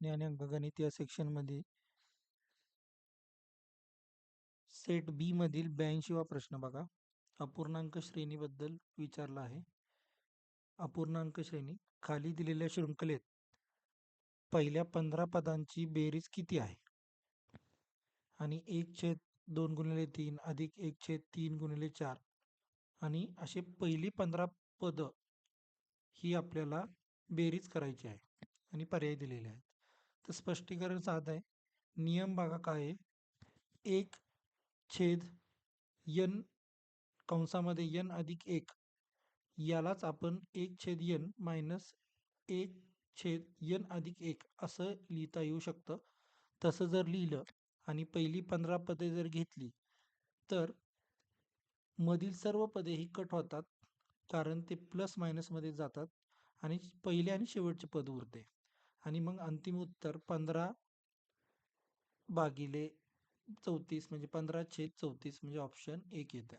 ज्ञान आणि अंकगणित या सेक्शनमध्ये सेट बी मधील ब्याऐंशीवा प्रश्न बघा. अपूर्णांक श्रेणीबद्दल विचारला आहे. अपूर्णांक श्रेणी खाली दिलेल्या शृंखलेत पहिल्या पंधरा पदांची बेरीज किती आहे? आणि एक छेद दोन गुणिले तीन अधिक एक छेद तीन गुणिले चार. आणि असे पहिली पंधरा पद ही आपल्याला बेरीज करायची आहे आणि पर्याय दिलेले आहेत. तर स्पष्टीकरण साधं आहे. नियम बघा काय आहे. एक छेद यन कंसामध्ये यन अधिक एक. यालाच आपण एक छेद यन मायनस एक छेद यन अधिक एक असं लिहिता येऊ शकतं. तसं जर लिहिलं आणि पहिली पंधरा पदे जर घेतली तर मधील सर्व पदे ही कट होतात कारण ते प्लस मायनसमध्ये जातात आणि पहिले आणि शेवटचे पद उरते. आणि मग अंतिम उत्तर पंधरा भागिले चौतीस म्हणजे पंधरा छेद चौतीस म्हणजे ऑप्शन एक येतं.